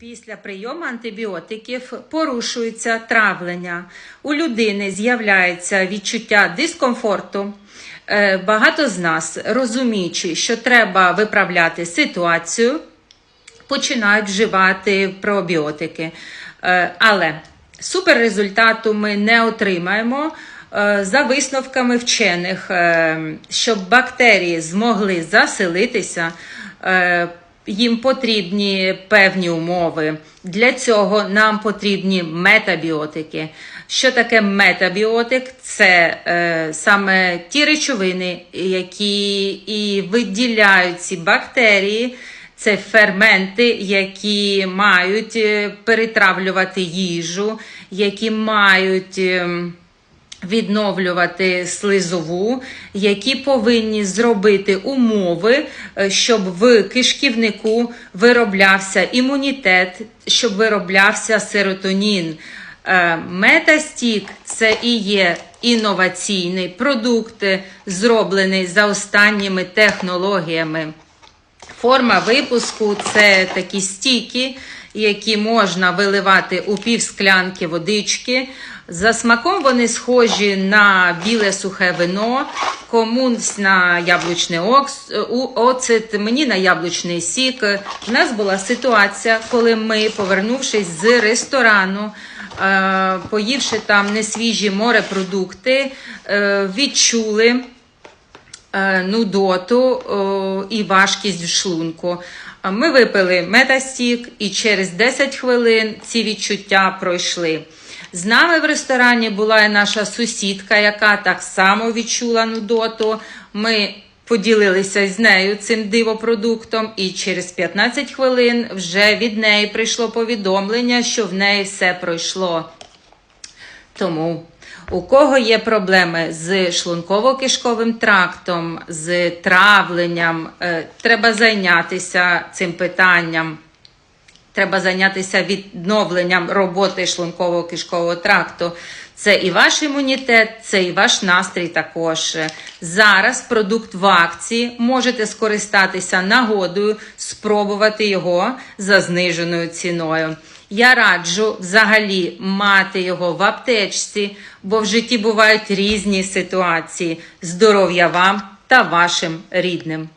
Після прийому антибіотиків порушується травлення. У людини з'являється відчуття дискомфорту. Е, Багато з нас, розуміючи, що треба виправляти ситуацію, починають вживати пробіотики. Е, Але суперрезультату ми не отримаємо. Е, За висновками вчених, щоб бактерії змогли заселитися, їм потрібні певні умови. Для цього нам потрібні метабіотики. Що таке метабіотик? Це е, саме ті речовини, які і виділяють ці бактерії. Це ферменти, які мають е, перетравлювати їжу, які мають ем, відновлювати слизову, які повинні зробити умови, е, щоб в кишківнику вироблявся імунітет, щоб вироблявся серотонін. Е, Метастік це і є інноваційний продукт, е, зроблений за останніми технологіями. Форма випуску це такі стійки, які можна виливати у півсклянки водички. За смаком вони схожі на біле сухе вино, комусь на яблучний окс, оцет, мені на яблучний сік. У нас була ситуація, коли ми, повернувшись з ресторану, е, поївши там несвіжі морепродукти, е, відчули нудоту і важкість в шлунку. Ми випили метастік, і через 10 хвилин ці відчуття пройшли. З нами в ресторані була і наша сусідка, яка так само відчула нудоту. Ми поділилися з нею цим дивопродуктом, і через 15 хвилин вже від неї прийшло повідомлення, що в неї все пройшло. Тому у кого є проблеми з шлунково-кишковим трактом, з травленням, е, треба зайнятися цим питанням. Треба зайнятися відновленням роботи шлунково-кишкового тракту. Це і ваш імунітет, це і ваш настрій також. Зараз продукт в акції можете скористатися нагодою, спробувати його за зниженою ціною. Я раджу взагалі мати його в аптечці, бо в житті бувають різні ситуації. Здоров'я вам та вашим рідним.